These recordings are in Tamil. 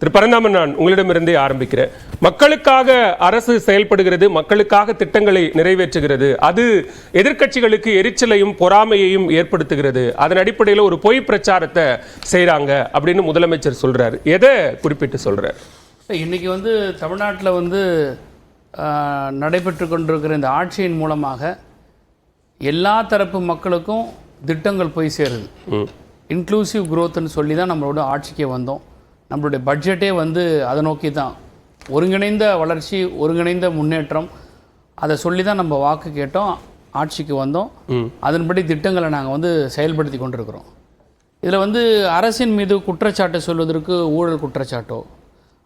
திரு பரந்தாமன் நான் உங்களிடமிருந்தே ஆரம்பிக்கிறேன். மக்களுக்காக அரசு செயல்படுகிறது மக்களுக்காக திட்டங்களை நிறைவேற்றுகிறது. அது எதிர்க்கட்சிகளுக்கு எரிச்சலையும் பொறாமையையும் ஏற்படுத்துகிறது. அதன் அடிப்படையில் ஒரு பொய் பிரச்சாரத்தை செய்றாங்க அப்படின்னு முதலமைச்சர் சொல்றாரு. எதை குறிப்பிட்டு சொல்றாரு? இன்னைக்கு வந்து தமிழ்நாட்டில் வந்து நடைபெற்று கொண்டிருக்கிற இந்த ஆட்சியின் மூலமாக எல்லா தரப்பு மக்களுக்கும் திட்டங்கள் போய் சேருது. இன்க்ளூசிவ் growthன்னு சொல்லி தான் நம்மளோட ஆட்சிக்கே வந்தோம். நம்மளுடைய பட்ஜெட்டே வந்து அதை நோக்கி தான் ஒருங்கிணைந்த வளர்ச்சி ஒருங்கிணைந்த முன்னேற்றம் அதை சொல்லி தான் நம்ம வாக்கு கேட்டோம் ஆட்சிக்கு வந்தோம். அதன்படி திட்டங்களை நாங்கள் வந்து செயல்படுத்தி கொண்டிருக்கிறோம். இதில் வந்து அரசின் மீது குற்றச்சாட்டு சொல்வதற்கு ஊழல் குற்றச்சாட்டோ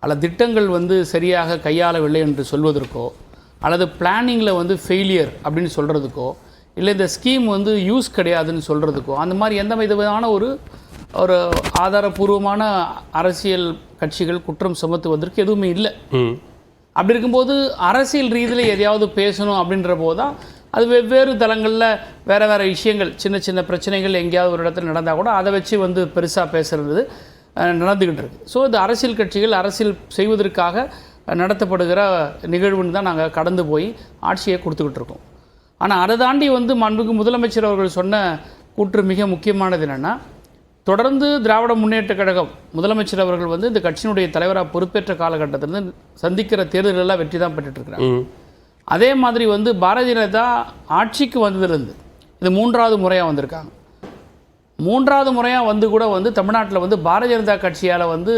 அல்லது திட்டங்கள் வந்து சரியாக கையாளவில்லை என்று சொல்வதற்கோ அல்லது பிளானிங்கில் வந்து ஃபெயிலியர் அப்படின்னு சொல்கிறதுக்கோ இல்லை இந்த ஸ்கீம் வந்து யூஸ் கிடையாதுன்னு சொல்கிறதுக்கோ அந்த மாதிரி எந்த விதமான ஒரு ஒரு ஆதாரபூர்வமான அரசியல் கட்சிகள் குற்றம் சுமத்துவதற்கு எதுவுமே இல்லை. அப்படி இருக்கும்போது அரசியல் ரீதியில் எதையாவது பேசணும் அப்படின்ற போது தான் அது வெவ்வேறு தளங்களில் வேறு வேறு விஷயங்கள் சின்ன சின்ன பிரச்சனைகள் எங்கேயாவது ஒரு இடத்துல நடந்தால் கூட அதை வச்சு வந்து பெருசாக பேசுறது அஹ், நடந்துக்கிட்டு இருக்கு. ஸோ இது அரசியல் கட்சிகள் அரசியல் செய்வதற்காக நடத்தப்படுகிற நிகழ்வுன்னு தான் நாங்கள் கடந்து போய் ஆட்சியை கொடுத்துக்கிட்டு இருக்கோம். ஆனால் அதை தாண்டி வந்து மாண்புக்கு முதலமைச்சர் அவர்கள் சொன்ன கூற்று மிக முக்கியமானது என்னென்னா தொடர்ந்து திராவிட முன்னேற்ற கழகம் முதலமைச்சர் அவர்கள் வந்து இந்த கட்சியினுடைய தலைவராக பொறுப்பேற்ற காலகட்டத்திலிருந்து சந்திக்கிற தேர்தலெல்லாம் வெற்றி தான் ம். அதே மாதிரி வந்து பாரதிய ஜனதா ஆட்சிக்கு வந்ததுலேருந்து இது மூன்றாவது முறையாக வந்திருக்காங்க. மூன்றாவது முறையாக வந்து கூட வந்து தமிழ்நாட்டில் வந்து பாரதிய ஜனதா கட்சியால் வந்து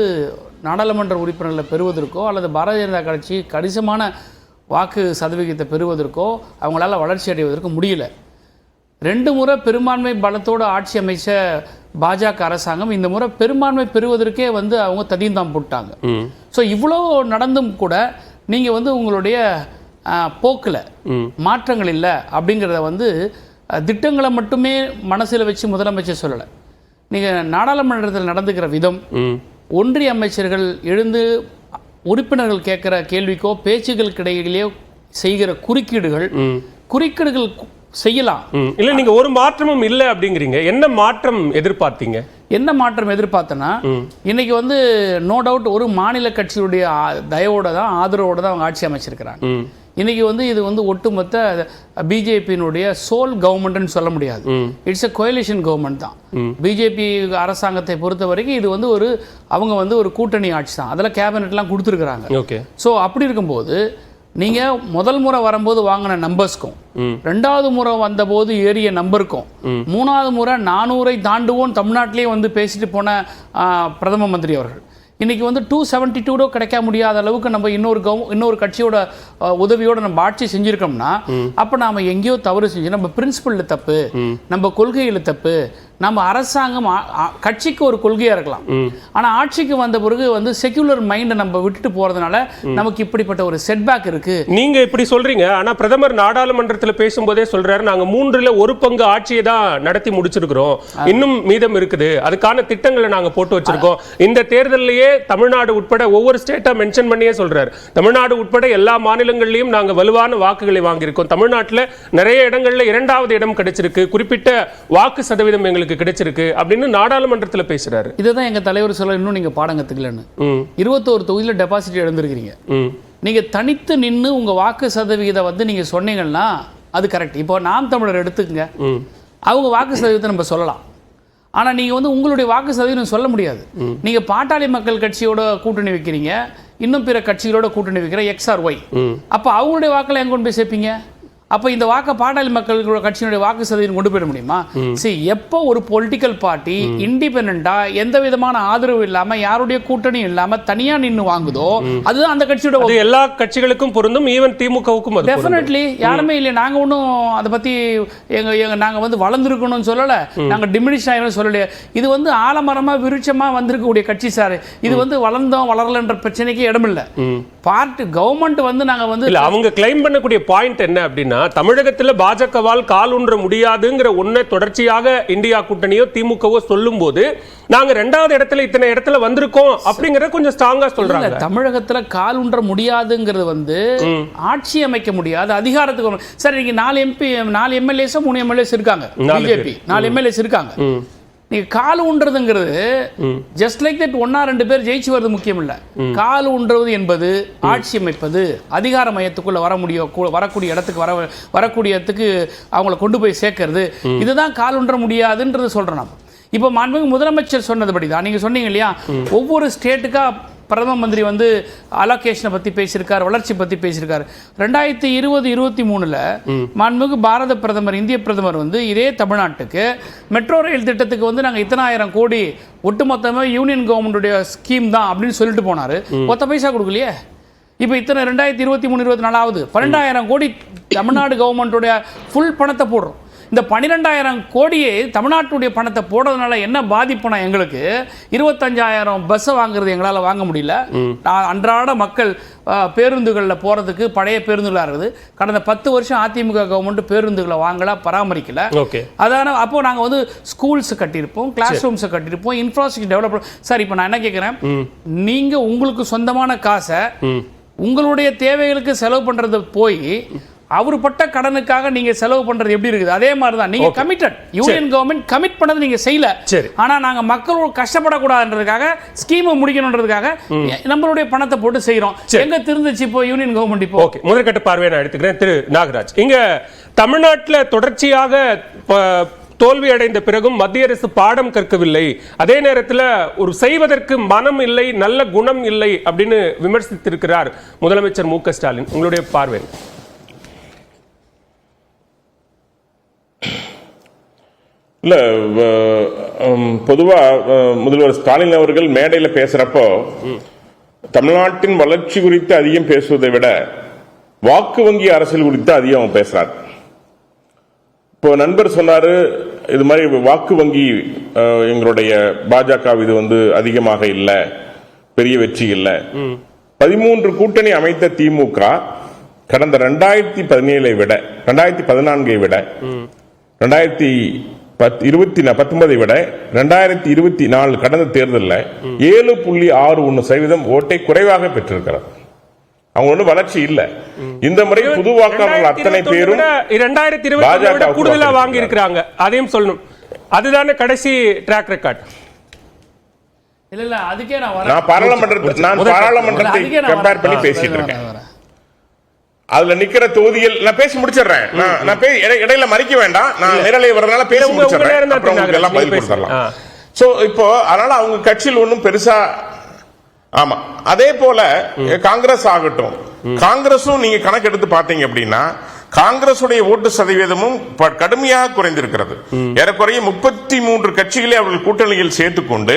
நாடாளுமன்ற உறுப்பினர்களை பெறுவதற்கோ அல்லது பாரதிய ஜனதா கட்சி கணிசமான வாக்கு சதவிகிதத்தை பெறுவதற்கோ அவங்களால வளர்ச்சி அடைவதற்கு முடியல. ரெண்டு முறை பெரும்பான்மை பலத்தோடு ஆட்சி அமைச்ச பாஜக அரசாங்கம் இந்த முறை பெரும்பான்மை பெறுவதற்கே வந்து அவங்க தடியந்தாம் போட்டாங்க. ஸோ இவ்வளோ நடந்தும் கூட நீங்கள் வந்து உங்களுடைய போக்கில் மாற்றங்கள் இல்லை அப்படிங்கிறத வந்து திட்டங்களை மட்டுமே மனசில் வச்சு முதலமைச்சர் சொல்லலை. நீங்கள் நாடாளுமன்றத்தில் நடந்துக்கிற விதம் ஒன்றிய அமைச்சர்கள் எழுந்து உறுப்பினர்கள் கேட்குற கேள்விக்கோ பேச்சுகளுக்கு இடையிலேயோ செய்கிற குறுக்கீடுகள் குறுக்கீடுகள் செய்யலாம். இல்ல நீங்க ஒரு மாற்றமும் இல்ல அப்படிங்கிறீங்க. என்ன மாற்றம் எதிர்பார்த்தீங்க? என்ன மாற்றம் எதிர்பார்த்தனா இன்னைக்கு வந்து நோ டவுட் ஒரு மாநில கட்சியுடைய தயவோட தான் ஆதரவோட தான் அவங்க ஆட்சி அமைச்சிருக்கிறாங்க. இன்னைக்கு வந்து இது வந்து ஒட்டுமொத்த பிஜேபியினுடைய சோல் கவர்மெண்ட்னு சொல்ல முடியாது. இட்ஸ் a கோயலிஷன் கவர்மெண்ட் தான். பிஜேபி அரசாங்கத்தை பொறுத்த வரைக்கும் இது வந்து ஒரு அவங்க வந்து ஒரு கூட்டணி ஆட்சி தான். அதில் கேபினெட்லாம் கொடுத்துருக்குறாங்க. ஓகே. ஸோ அப்படி இருக்கும்போது நீங்கள் முதல் முறை வரும்போது வாங்கின நம்பர்ஸ்க்கும் ரெண்டாவது முறை வந்தபோது ஏறிய நம்பருக்கும் மூணாவது முறை நானூறை தாண்டுவோம் தமிழ்நாட்டிலேயே வந்து பேசிட்டு போன பிரதம மந்திரி அவர்கள். இன்னைக்கு வந்து டூ செவன்ட்டி டூடோ கிடைக்க முடியாத அளவுக்கு நம்ம இன்னொரு கவு இன்னொரு கட்சியோட உதவியோட நம்ம ஆட்சி செஞ்சிருக்கோம்னா அப்போ நாம எங்கேயோ தவறு செஞ்சு நம்ம பிரின்சிபலில் தப்பு நம்ம கொள்கையில் தப்பு நம்ம அரசாங்கம் கட்சிக்கு ஒரு கொள்கையாக இருக்கலாம். ஆனால் ஆட்சிக்கு வந்த பிறகு வந்து செக்யூலர் மைண்டை நம்ம விட்டுட்டு போகிறதுனால நமக்கு இப்படிப்பட்ட ஒரு செட்பேக் இருக்குது நீங்க இப்படி சொல்றீங்க. ஆனா பிரதமர் நாடாளுமன்றத்துல பேசும்போதே சொல்றாரு நாங்க மூன்றுல ஒரு பங்கு ஆட்சியை தான் நடத்தி முடிச்சிருக்கிறோம். இன்னும் மீதம் இருக்குது. அதுக்கான திட்டங்களை நாங்க போட்டு வச்சிருக்கோம். இந்த தேர்தலிலேயே தமிழ்நாடு உட்பட ஒவ்வொரு ஸ்டேட்டா மென்ஷன் பண்ணியே சொல்றாரு. தமிழ்நாடு உட்பட எல்லா மாநிலங்கள்லயும் நாங்க வலுவான வாக்குகளை வாங்கியிருக்கோம். தமிழ்நாட்டுல நிறைய இடங்கள்ல இரண்டாவது இடம் கிடைச்சிருக்கு. குறிப்பிட்ட வாக்கு சதவீதம் எங்களுக்கு கிடைச்சிருக்கு அப்படின்னு நாடாளுமன்றத்துல பேசுறாரு. இதை தான் எங்கள் தலைவர் சொல்ல இன்னும் நீங்கள் பாடம் கற்றுக்கலன்னு இருபத்தோரு தொகுதியில் டெபாசிட் இழந்திருக்கிறீங்க. நீங்கள் தனித்து நின்று உங்கள் வாக்கு சதவிகிதம் வந்து நீங்கள் சொன்னீங்கன்னா அது கரெக்ட் இப்போ நாம் தமிழர் எடுத்துக்கங்க. அவங்க வாக்கு சதவீதத்தை நம்ம சொல்லலாம். ஆனால் நீங்கள் வந்து உங்களுடைய வாக்கு சதவீதம் சொல்ல முடியாது. நீங்கள் பாட்டாளி மக்கள் கட்சியோட கூட்டணி வைக்கிறீங்க இன்னும் பிற கட்சிகளோட கூட்டணி வைக்கிற எக்ஸ்ஆர் ஒய் அப்போ அவங்களுடைய வாக்கில் எங்க கொண்டு போய் சேர்ப்பீங்க? அப்போ இந்த வாக்கை பாட்டாளி மக்கள் கட்சியினுடைய வாக்கு சதவீதம் கொண்டு போயிட முடியுமா? சரி எப்போ ஒரு பொலிட்டிக்கல் பார்ட்டி இண்டிபெண்டா எந்த விதமான ஆதரவு இல்லாம யாருடைய கூட்டணியும் இல்லாம தனியா நின்னு வாங்குதோ அதுதான் அந்த கட்சியோட எல்லா கட்சிகளுக்கும் பொருந்தும் ஈவன் திமுகவுக்கும். டெஃபினெட்லி யாருமே இல்லை நாங்க ஒன்றும் அதை பத்தி எங்க எங்க நாங்க வந்து வளர்ந்துருக்கணும்னு சொல்லல. நாங்க டிமினிஷ் ஆயிரும் சொல்லலையே. இது வந்து ஆலமரமா விருட்சமா வந்திருக்கக்கூடிய கட்சி சார். இது வந்து வளர்ந்தோம் வளரலன்ற பிரச்சனைக்கு இடமில்லை. பார்ட்டி கவர்மெண்ட் வந்து நாங்க வந்து இல்ல அவங்க கிளைம் பண்ணக்கூடிய பாயிண்ட் என்ன அப்படின்னா தமிழகத்துல பாஜகவால் கால் ஊன்ற முடியாதுங்கிற ஒன்றை தொடர்ச்சியாக இந்தியா கூட்டணியோ திமுகவோ சொல்லும்போது நாங்க ரெண்டாவது இடத்துல இத்தனை இடத்துல வந்திருக்கோம் அப்படிங்கறத கொஞ்சம் ஸ்ட்ராங்கா சொல்றாங்க. தமிழகத்துல கால் ஊன்ற முடியாதுங்கிறது வந்து ஆட்சி அமைக்க முடியாது அதிகாரத்துக்கு. சரி நீங்க நாலு எம்பி நாலு எம்எல்ஏஸோ மூணு எம்எல்ஏஸ் இருக்காங்க பிஜேபி நாலு எம்எல்ஏஸ் இருக்காங்க. நீங்க கால் ஊன்றதுங்கிறது ஜஸ்ட் லைக் தட் ஒன்னா ரெண்டு பேர் ஜெயிச்சு வர்றது முக்கியம் இல்ல கால் ஊன்றுவது என்பது ஆட்சி அமைப்பது அதிகார மையத்துக்குள்ள வர முடியும் கூ- வரக்கூடிய இடத்துக்கு வர வரக்கூடிய இடத்துக்கு அவங்கள கொண்டு போய் சேர்க்கறது. இதுதான் கால் ஊன்ற முடியாதுன்றது சொல்றேன் நான் இப்போ மாண்புமிகு முதலமைச்சர் சொன்னதுபடி தான் நீங்க சொன்னீங்க இல்லையா? ஒவ்வொரு ஸ்டேட்டுக்கா பிரதம மந்திரி வந்து அலோகேஷனை பத்தி பேசியிருக்காரு வளர்ச்சி பத்தி பேசியிருக்காரு. ரெண்டாயிரத்தி இருபது இருபத்தி மூணுல மாண்புமிகு பாரத பிரதமர் இந்திய பிரதமர் வந்து இதே தமிழ்நாட்டுக்கு மெட்ரோ ரயில் திட்டத்துக்கு வந்து நாங்க இத்தனாயிரம் கோடி ஒட்டுமொத்தமே யூனியன் கவர்மெண்டுடைய ஸ்கீம் தான் அப்படின்னு சொல்லிட்டு போனாரு. ஒத்த பைசா கொடுக்கலையே? இப்போ இத்தனை ரெண்டாயிரத்தி இருபத்தி மூணு இருபத்தி நாலாவது பன்னெண்டாயிரம் கோடி தமிழ்நாடு கவர்மெண்ட்டுடைய ஃபுல் பணத்தை போடுறோம். இந்த பன்னிரெண்டாயிரம் கோடியை தமிழ்நாட்டுடைய பணத்தை போடுறதுனால என்ன பாதிப்புனா எங்களுக்கு? இருபத்தஞ்சாயிரம் பஸ்ஸை வாங்குறது எங்களால் வாங்க முடியல. அன்றாட மக்கள் பேருந்துகளில் போகிறதுக்கு பழைய பேருந்துகளாக இருக்குது. கடந்த பத்து வருஷம் அதிமுக கவர்மெண்ட் பேருந்துகளை வாங்கல பராமரிக்கல. ஓகே. அதான அப்போ நாங்கள் வந்து ஸ்கூல்ஸ் கட்டியிருப்போம் கிளாஸ் ரூம்ஸை கட்டியிருப்போம் இன்ஃப்ராஸ்ட்ரக்சர் டெவலப் சார் இப்போ நான் என்ன கேட்குறேன் நீங்கள் உங்களுக்கு சொந்தமான காசை உங்களுடைய தேவைகளுக்கு செலவு பண்ணுறது போய் அவர் பட்ட கடனுக்காக நீங்க செலவு பண்றது எப்படி இருக்குது? அதே மாதிரி தான் நீங்க கமிட்டட் யூனியன் கவர்மெண்ட் கமிட் பண்ணது நீங்க செய்யல. சரி. ஆனா நாங்க மக்கள் கஷ்டப்படக்கூடாதுன்றதுக்காக ஸ்கீமை முடிக்கணுன்றதுக்காக நம்மளுடைய பணத்தை போட்டு செய்றோம். எங்க திருந்துச்சு இப்போ யூனியன் கவர்மெண்ட் இப்போ? ஓகே முதற்கட்ட பார்வையை நான் எடுத்துக்கிறேன். திரு நாகராஜ். இங்க தமிழ்நாட்டுல தொடர்ச்சியாக தோல்வி அடைந்த பிறகும் மத்திய அரசு பாடம் கற்கவில்லை. அதே நேரத்தில் ஒரு செய்வதற்கு மனம் இல்லை நல்ல குணம் இல்லை அப்படின்னு விமர்சித்திருக்கிறார் முதலமைச்சர் மு க ஸ்டாலின். உங்களுடைய பார்வை இல்ல பொதுவா அஹ், முதல்வர் ஸ்டாலின் அவர்கள் மேடையில பேசுறப்போ தமிழ்நாட்டின் வளர்ச்சி குறித்து அதிகம் பேசுவதை விட வாக்கு வங்கி அரசியல் குறித்து அதிகம் பேசுறார். இப்போ நண்பர் சொன்னாரு இது மாதிரி வாக்கு வங்கி எங்களுடைய பாஜக இது வந்து அதிகமாக இல்லை பெரிய வெற்றி இல்லை. பதிமூன்று கூட்டணி அமைத்த திமுக கடந்த ரெண்டாயிரத்தி பதினேழை விட ரெண்டாயிரத்தி பதினான்கை விட ரெண்டாயிரத்தி பத் இருபத்தி பத்தொன்பதை விட ரெண்டாயிரத்தி இருபத்தி நாலு கடந்த தேர்தலில் ஏழு புள்ளி ஆறு ஒன்று சதவீதம் ஓட்டை குறைவாக பெற்றிருக்கிறார் அவங்க ஒன்றும் வளர்ச்சி இல்ல. இந்த முறை புது வாக்காளர்கள் அத்தனை பேரும் இரண்டாயிரத்தி இருபத்தி பாஜக விட வுக்கு கூடுதலா வாக்களித்திருக்கிறாங்க. வாங்கி இருக்கிறாங்க அதையும் சொல்லணும். அதுதானே கடைசி ட்ராக் ரெக்கார்ட் இல்ல இல்ல அதுக்கே நான் நான் பாராளுமன்றத்தை நான் பாராளுமன்றத்தை கம்பேர். பண்ணி பேசிட்டு இருக்கேன். அதுல நிக்கிற தொகுதிகள் நான் பேசி முடிச்சிடுறேன். நான் இடையில மறிக்க வேண்டாம். நான் நேரலை வரனால பேசி முடிச்சிடுறேன். அப்புறம் எல்லாம் பதில். கொடுத்துடலாம். சோ இப்போ அதனால அவங்க கட்சியில் ஒன்றும் பெருசா ஆமா. அதே போல காங்கிரஸ் ஆகட்டும். காங்கிரஸும் நீங்க கணக்கு எடுத்து பாத்தீங்க அப்படின்னா காங்கிரசுடைய ஓட்டு சதவீதமும் கடுமையாக குறைந்திருக்கிறது. ஏறக்குறைய முப்பத்தி மூன்று கட்சிகளை அவர்கள் கூட்டணியில் சேர்த்துக்கொண்டு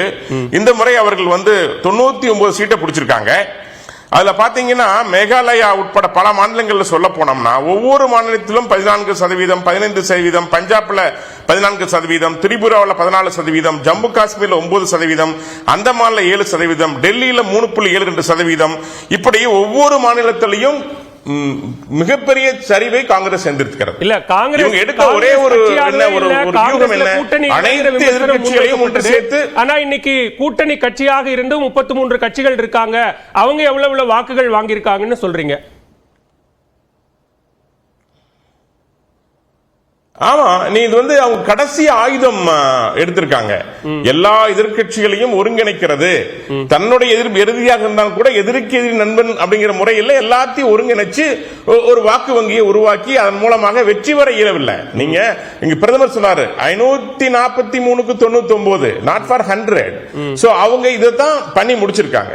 இந்த முறை அவர்கள் வந்து தொண்ணூத்தி ஒன்பது சீட்டை பிடிச்சிருக்காங்க. அதுல பாத்தீங்கன்னா மேகாலயா உட்பட பல மாநிலங்கள்ல சொல்ல போனோம்னா ஒவ்வொரு மாநிலத்திலும் பதினான்கு சதவீதம் பதினைந்து சதவீதம் பஞ்சாப்ல பதினான்கு சதவீதம் திரிபுராவில் பதினாலு சதவீதம் ஜம்மு காஷ்மீர்ல ஒன்பது சதவீதம் அந்தமான்ல ஏழு சதவீதம் டெல்லியில மூணு புள்ளி ஏழு ரெண்டு சதவீதம். இப்படி ஒவ்வொரு மாநிலத்திலையும் மிகப்பெரிய சரிவை காங்கிரஸ் எந்திருக்கிறது இல்ல காங்கிரஸ் எடுத்த ஒரே ஒரு கூட்டணி ஒன்று. சேர்த்து ஆனா இன்னைக்கு கூட்டணி கட்சியாக இருந்து முப்பத்தி மூன்று கட்சிகள் இருக்காங்க. அவங்க எவ்வளவு எவ்வளவு வாக்குகள் வாங்கியிருக்காங்கன்னு சொல்றீங்க? ஆமா நீ இது வந்து அவங்க கடைசி ஆயுதம் எடுத்திருக்காங்க. எல்லா எதிர்க்கட்சிகளையும் ஒருங்கிணைக்கிறது. தன்னுடைய எதிர் எதிரியாக இருந்தாலும் கூட எதிர்க்கு எதிரி நண்பன் அப்படிங்கிற முறையில் எல்லாத்தையும் ஒருங்கிணைச்சு ஒரு வாக்கு வங்கியை உருவாக்கி அதன் மூலமாக வெற்றி வர இயலவில்லை. நீங்க இங்க பிரதமர் சொன்னாரு ஐநூத்தி நாற்பத்தி மூணுக்கு தொண்ணூத்தி ஒன்பது நாட் ஃபார் ஹண்ட்ரட் சோ அவங்க இதை தான் பண்ணி முடிச்சிருக்காங்க.